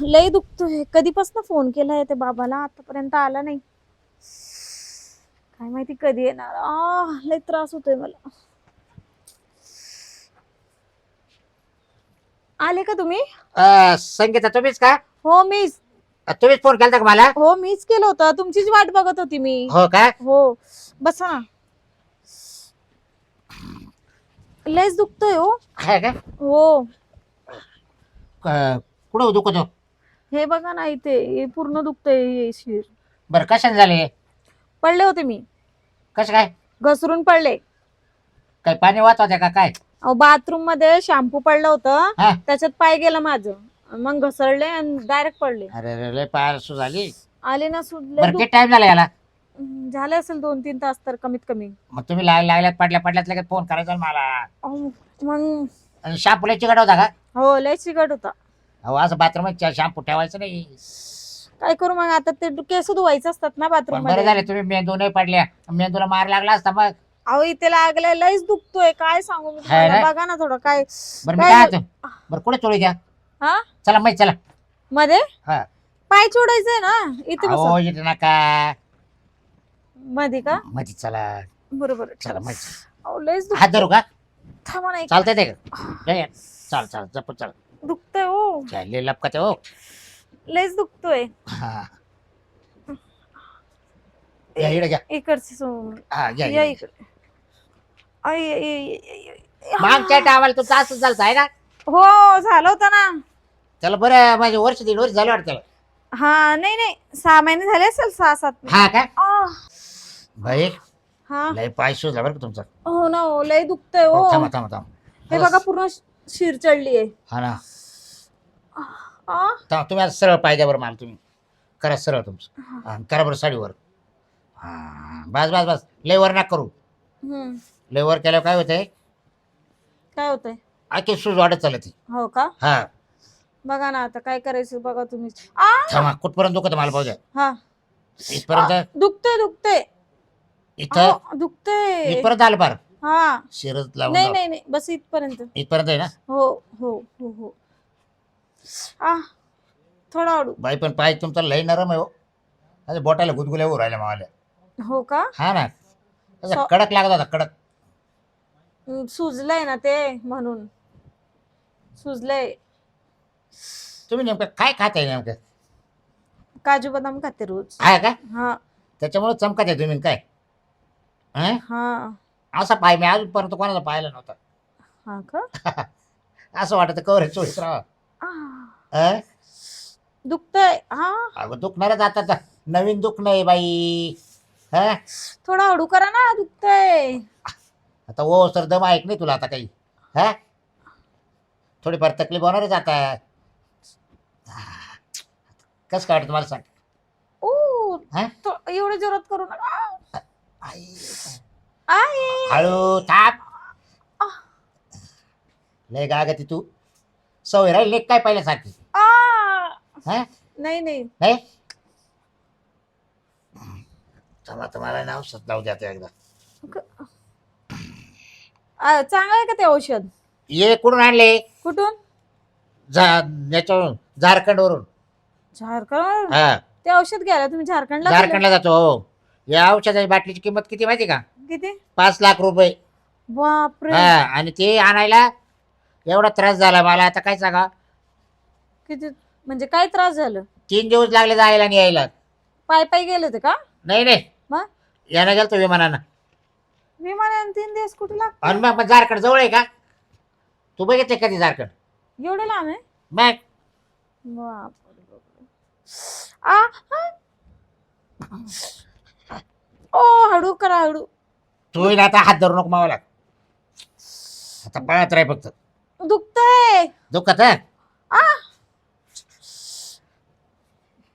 लय दुखतोय. कधीपासून फोन केलाय ते बाबाला? आतापर्यंत आला नाही. काय माहिती कधी येणार? लय त्रास होतोय मला. आले का तुम्ही? अं, संगीता तुम्हीच का? हो मीच. अं, तुम्हीच फोन केला का मला? हो मीच केलं होतं. तुमचीच वाट बघत होती मी. हो का? हो. बसा ना लयच दुखतोय हो. आहे का? हो. कुठं दुखत हो हे बघा ना इथे हे पूर्ण दुखतंय हे शिर. बरं कशाने झाले पडले होते मी. कसं काय? घसरून पडले. काय पाणी वाहत होत्या का काय? बाथरूममध्ये शॅम्पू पडलं होतं. हा. त्याच्यात पाय गेला माझं. मग घसरले आणि डायरेक्ट पडले. अरे अरे लय पाय सु झाली आले ना सुटले बरं किती टाइम झाला याला? झाले असेल दोन तीन तास तर कमीत कमी. मग तुम्ही लाग लागल्यात पडल्या पडल्यात लगेच फोन करायचा ना मला. अहो, मग आणि शॅम्पूला चिकट होता का? हो लय चिकट होता. अहो असं बाथरूम शॅम्पू ठेवायचं नाही. काय करू मग? आता ते केस धुवायचे असतात ना पण बाथरूम बरं मध्ये झालं तुम्ही मेंदू नाही पडल्या. मेंदूला मार लागला असता मग? अहो इथे लागलाय लयच दुखतोय. काय सांगू मी तुम्हाला? ना? बघा ना थोडं काय बरं मी काय बरं कुठे चोळी द्या? हा? चला माहिती चला. मध्ये? हा. पाय चोडायचंय ना? इथे अहो बसा इथे नका. मध्ये का? मध्ये चला. बरोबर चला माहिती अहो लयच हात धरू का? थांबा नाही चालतंय ते का? नाही, चाल चाल जप चाल. दुखतंय हो. चालले लपकते हो. लयच दुखतोय. हा. या इकडे घ्या. इकडची सोडून. हा या या इकडे. इकडे. आई, आई, आई, आई, आई. मागच्या तुमचा चालतं आहे ना? हो झालं होतं ना. त्याला बरं माझे वर्ष दीड वर्ष झालं वाटतं त्याला. हा नाही नाही. सहा महिने झाले असेल सहा सात महिने. हा का? भाई हा. लय पाय शोधला बरं का तुमचा. हो ना हो लय दुखतंय हो, हो थांबा थांबा थांबा. हे बघा पूर्ण शिर चढली आहे हा ना. आ, तुम्ही आता सरळ पाय द्या बरं मला तुम्ही. करा सरळ तुमचं. हा, करा बरं साडीवर. हा बस बस बस. लय वर नका करू. हम्म. लय वर केल्यावर काय होतंय? काय होतंय? आखी सूज वाढत चालत. हो का? हा. बघा ना आता काय करायचं बघा तुम्ही. आ? थांबा कुठपर्यंत दुखत मला पाहू द्या. हा. इथपर्यंत? दुखतंय दुखतंय. इथं? अहो, दुखतंय. इथपर्यंत आलं बरं. हा. शिरत लावून नाही. नाही नाही. बस इथपर्यंत. इथपर्यंत आहे ना? हो हो हो हो. आ थोडा हळू बाई पण पाय तुमचा लय नरम आहे हो. अरे बोटाला गुदगुल्या उभं राहिल्या मावाल्या हो का? हा ना. असं सो- कडक लागत होता कडक. हम्म, सुजलंय ना ते म्हणून. सुजलंय. तुम्ही नेमकं काय खाताय नेमकं? काजू बदाम खाते रोज. आहे का? हा. त्याच्यामुळे चमकत आहे तुम्ही काय? हं? हा. असा पाय मी अजूनपर्यंत कोणाला पाहिला नव्हता. हा का? असं वाटतं कवर चोळीत आ, हं? दुखतंय. हा. अगं दुखणारच आता तर. नवीन दुख नाही बाई. हा थोडा हळू करा ना दुखतंय. आता ओ सर दम ऐक नाही तुला आता काही? हा थोडीफार तकलीफ होणारच आता. कसं काय वाटतं मला सांग? ओ हा तो- एवढं जोरात करू नका. आई. हळू थाप लय गागती तू सवय राहील लेख काय पहिल्यासारखी? हा? नाही नाही. नाही? थांबा तुम्हाला नाव औषध लावू द्या आता एकदा. आ, चांगलं आहे का ते औषध? ये कुठून आणले? कुठून? जा याच्यावरून झारखंडवरून. झारखंड हा. ते औषध घ्यायला तुम्ही झारखंडला गेले? झारखंडला जातो हो. या औषधाची बाटलीची किंमत किती माहिती का? किती? पाच लाख रुपये. बापरे. आणि ते आणायला एवढा त्रास झाला मला. आता काय सांगा? किती? म्हणजे काय त्रास झालं? तीन दिवस लागले जायला आणि यायला. पाय पाय गेले होते का? नाही नाही. मग? यानं गेलतो विमानानं. विमानाने तीन दिवस कुठे लागत? आणि मग मग झारखंड जवळ आहे का? तू बघितले कधी झारखंड? एवढे लांब आहे? मग? बापरे बापरे. आ आ. ओ हळू करा हळू. तू ना आता हात धरू नको मावाला आता पळत राही फक्त. दुखतंय. दुखत? आ.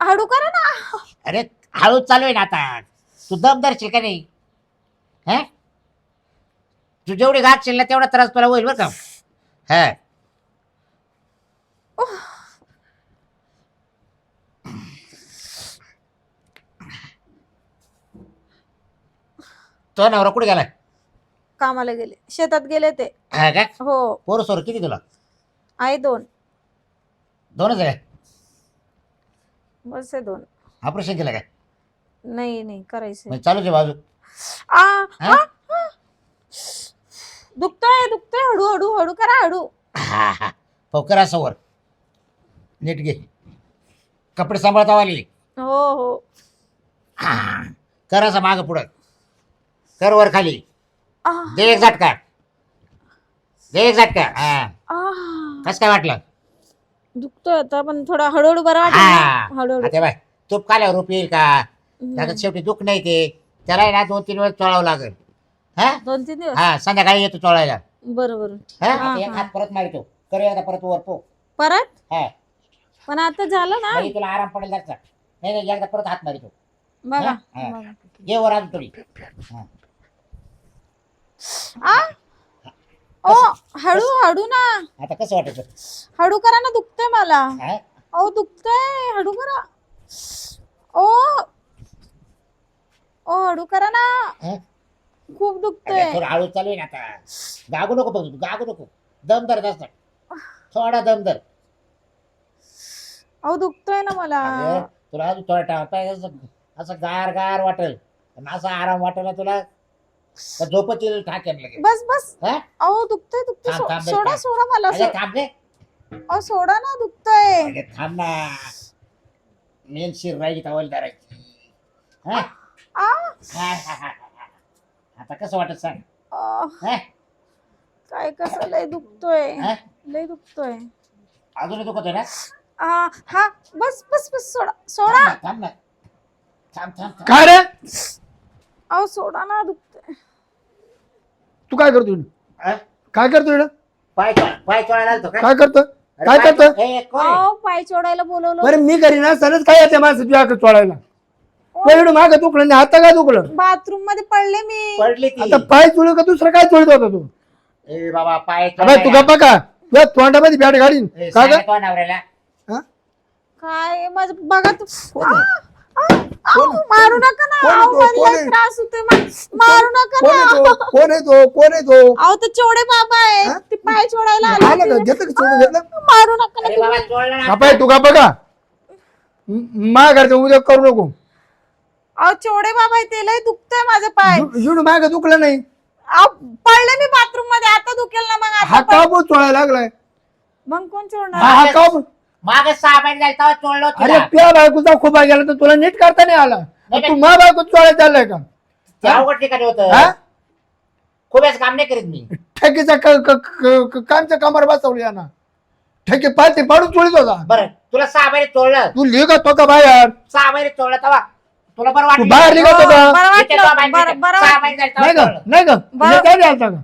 हळू करा ना. अरे हळूच चालू आहे ना आता. तू दम धरशील का नाही? हा? तू जेवढी घातशील ना तेवढा त्रास तुला होईल बरं का. हा. तो नवरा कुठे गेला कामाला गेले. शेतात गेले ते. हा का? हो. पोरं सोर किती तुला? आहे दोन. दोनच आहे बस आहे दोन. ऑपरेशन केलं काय? नाही नाही करायचंय. म्हणजे चालूच आहे बाजू. आ हा? दुखतोय दुखतोय. हळू हळू हळू करा हळू. हा हा. असं वर नीट घे. कपडे सांभाळता वाली हो हो. हा. कर असं माग पुढं. कर वर खाली. आ, दे एक झटका. दे एक झटका. हा. आ. कसं काय वाटलं? दुखतोय आता पण थोडा हळूहळू बरं वाटेल हा. ना? हळूहळू. आता बाय तूप खाल्यावर रूप येईल का? हम्म. त्याच्यात शेवटी दुःख नाही ते. त्याला आहे ना दोन तीन वेळेस चोळावं लागेल. हा? दोन तीन दिवस? हा संध्याकाळी येतो चोळायला. बरं बरं. हा? आता एक हा. हात परत मारतो. कर आता परत वर पो. परत? हा. पण आता झालं ना? म्हणजे तुला आराम पडेल जायचा नाही नाही एकदा परत हात मारितो. बघा. हा. बघा. ये वर आज थोडी. हा. आ? ओ हळू हळू ना. आता कसं वाटायचं? हळू करा ना दुखतंय मला? ओ दुखतंय. हळू करा. ओ. ओ हळू करा ना. हा? खूप अरे, दुखतंय. थोडं हळू चालू आहे ना आता. गागू नको बघ गागू नको. दमदार जास्त. थोडा दमदार अहो दुखतोय ना मला. तुला अजून थोडा पाहिजे असं असं गार गार वाटेल. आणि असा आराम वाटेल ना तुला. का झोपत येईल ठाक्यान लगेच. बस बस. हा? अहो दुखतंय दुखतंय. थांब, सो- थांब, सोडा थांब. सोडा मला अरे सो- थांब रे. अहो सोडा ना दुखतंय. अरे थांब ना. मेन शिर राहिली तवल धरायची. हा? आ? हा, हा, हा, हा. आता कसं वाटत सांग? हा? काय कसं? लय दुखतोय. हा? लय दुखतोय. अजूनही दुखत आहे ना? आ, हा बस बस बस सोडा थांब सोडा थांब ना. थांब थांब थांब. काय रे? अहो सोडा ना दुखतोय तू काय करतो इकडं? हा? काय करतो इकडं? पाय पाय चोळायला आलतो का काय करतो अरे काय पाय- करतो ए, कोण आहे? अहो पाय चोडायला बोलवलं. बरं मी घरी ना सनच काय येते माझं तुझ्या चोळायला? पहिलं मागं दुखलं नाही आता काय दुखलं? बाथरूममध्ये पडले मी. पडली ती. आता पाय चोळू का दुसरं काय चोळत होता तू? ए बाबा पाय अबे तू गप्पा का तुझ्या तोंडामध्ये बॅट घालीन. का ग? नवऱ्याला हा? काय माझं बघा तू. आ? आ, कोण आहे आहे? त्रास होतोय? मा- मारू नका कोण आहे ना. तो? कोण आहे तो? कोण आहे तो? अहो ते चोडे बाबा आहे हा? ते पाय चोडायला आलं आले का? घेतलं का चोळून? घेतलं? मारू नका ना अरे बाबा चोळलं ना. गप्पा आहे, तू का मा घरचं उद्या करू नको. अहो चोडे बाबा आहे ते लय दुखतंय माझं पाय. जुडू माग दुखलं नाही. अहो पडले मी बाथरूममध्ये. आता दुखेल ना मग हा आता का पण- बो चोळायला लागलाय? मग कोण हा चोडणार हा का बो- मागे सहा महिने झाले तेव्हा चोळलं अरे तुला. त्या बायकोचा खोबा गेला तर तुला नीट करता नाही आला. नाही, तू मा बायको चाललाय का? ते अवघड ठिकाणी होतं. खूपच काम नाही करीत मी. ठेकीचा क- क- क- क- कामावर बसवली ना. ठेके पालते पाडून चोळीत होता. बरं तुला सहा महिने चोळलं. तू लिहित तो का बाहेर? सहा महिने चोळलं तेव्हा. तुला बरं तू बाहेर निघत होता. बरं वाटलं. बरं. बरं नाही बरं.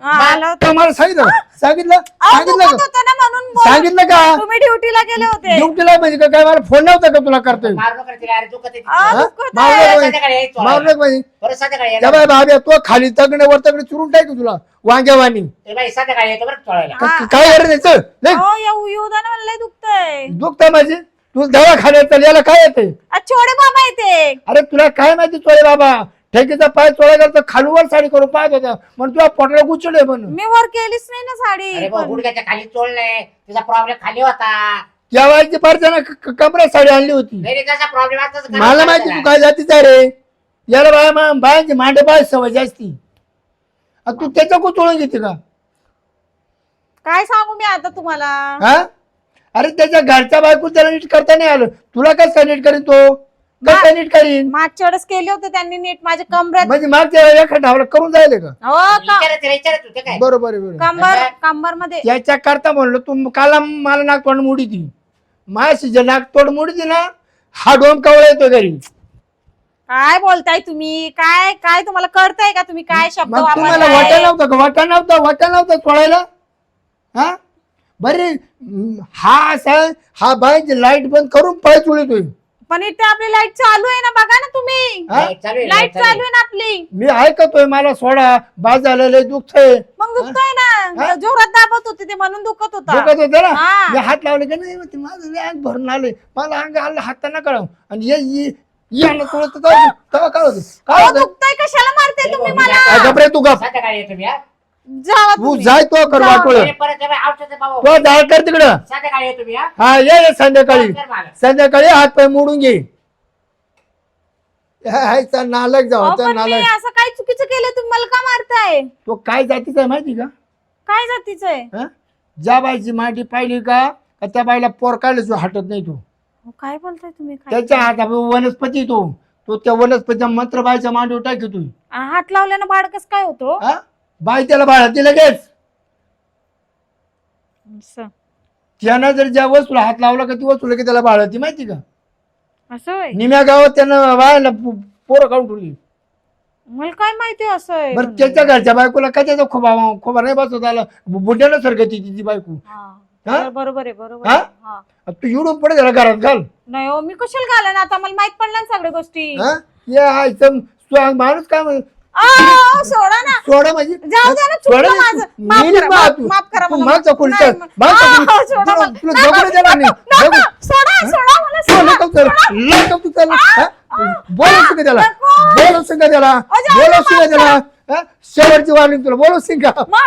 हा, आलं होतं. मला सांगितलं? सांगितलं? अहो, सांगितलं दुखत का? होतं ना म्हणून बोल- सांगितलं का? तुम्ही ड्युटीला गेले होते. ड्युटीला म्हणजे का काय मला फोन नव्हता का तुला करतोय दुखत आहे हा? दुखत संध्याकाळी यायचं त्या. बाय भाभ्या तो खाली तगणे वर तगणे चुरून टाक तुला वांग्यावानी. हा. काय करायचं नाही चल नाही अहो, येऊ येऊ द्या ना मला लय दुखतंय. दुखता माझी तू दवाखान्यात चल याला काय येते? आ, चोडे बाबा आहे ते अरे तुला काय माहिती चोळे बाबा? ठेकीचा पाय चोळा तर खालूवर साडी करून पाहत होता. म्हणून तुला पोटाला गुचले म्हणून. मी वर केलीच नाही ना साडी अरे भाऊ पण. गुडघ्याच्या खाली चोळलंय तिचा प्रॉब्लेम खाली होता. जेवायची परच्यानं कमरा साडी आणली होती. नाही रे, त्याचा प्रॉब्लेम असताच घरात मला माहिती. तू काय जातीच रे? याला बाया मा- बायांची मांडे बाय सवय जास्ती. तू त्याच्या को चोळून घेते का? काय सांगू मी आता तुम्हाला? हा? अरे त्याच्या घरच्या बायको त्याला नीट करता नाही आलं. तुला कसं काय नीट करीन तो? कसं काय नीट करीन? मागच्या वेळेस केले होते त्यांनी नीट माझ्या कमऱ्यात म्हणजे मागच्या एका ढावला करून जायले का? हो का- विचारत रे, विचारत होते काय? बरोबर आहे बरोबर कंबर कंबरमध्ये याच्या करता म्हणलं तू काला मला नाक तोंड मुडी ती माझ्याशी जे नाक तोंड मुडी ती ना हा डोम कवळा येतो घरी. काय बोलताय तुम्ही? काय काय तुम्हाला कळतंय का तुम्ही काय शब्द मग तुम्हाला वाटा वापरताय नव्हता का? वाटा नव्हता? वाटा नव्हता सोडायला? हा? बरे हा असा हा बाईची लाइट बंद करून पाय चुळतोय. पण इथे आपली लाइट चालू आहे ना बघा ना तुम्ही. हा? नाही, चालू आहे, लाइट चालू आहे. ना आपली. मी ऐकतोय मला सोडा बाज झालेलं दुखतंय. मग दुखतोय ना? जोरात दाबत होते ते म्हणून दुखत होता. दुखत होतं ना? हा. मी हात लावले का नाही मग ते माझं लय अंग भरून आले मला अंग आलं हाताना कळव. आणि ये तुळत तेव्हा काय होतं? काय अहो, होतं? दुखतंय कशाला मारते तुम्ही मला? तू गप. संध्याकाळी येतो मी हा. जावा तू तुम्ही. जाय तो कर. वाटोळ परत औषध भाऊ तो जाय कर तिकडं. संध्याकाळी हा? हा ये ये संध्याकाळी. कर मला. संध्याकाळी हात पाय मोडून घे. नालक अहो, जाऊ पण मी नालक. असं काय चुकीचं केलं तुम्ही मला का मारताय? तो काय जातीचा आहे माहिती का? काय जातीचं आहे? हं? ज्या बाईची माहिती पाहिली का का त्या बाईला पोर काढल्याच हटत नाही तो. अहो, काय बोलताय तुम्ही? काय त्याच्या हाता वनस्पती तो. तो त्या वनस्पतीच्या मंत्र बाईच्या मांडीवर टाकतो आ, हात लावल्यानं बाळकच काय होतो? हा? बाई त्याला बाळाती लगेच असं त्यानं जर ज्या वस्तूला हात लावला का ती वस्तू लगेच त्याला बाळाती माहिती का असं होय निम्या गावात त्यानं बायला पोरं काढून ठेवली मला काय माहिती असं आहे बरं म्हणून. त्याच्या घरच्या बायकोला काय त्याचा खोबा खोबा नाही बसत आला बुड्यानं सरकती तिची बायको हा. हा? बरोबर आहे बरोबर? आहे. हा. तू एवढून पडे त्याला घरात घाल नाही हो मी कशाला घालन आता मला माहीत पडलं ना सगळ्या गोष्टी हा? ये माणूस काय म्हण अहो, सोडा ना सोडा म्हणजे जाऊ द्या ना, चुकलं सोडा माझं. म्हणजे- माफ करा, माफ-. माफ करा मला. नाही. सोडा तुला- मला. तुला नाही, जगू नाही. नको, जगू- सोडा मला सोडा. त्याला. हा? का त्याला नको. बोलवशील का त्याला अहो, जाऊ दे, बोलवशील का माफ त्याला हा? शेवटची वारणी तुला बोलवशील का माफ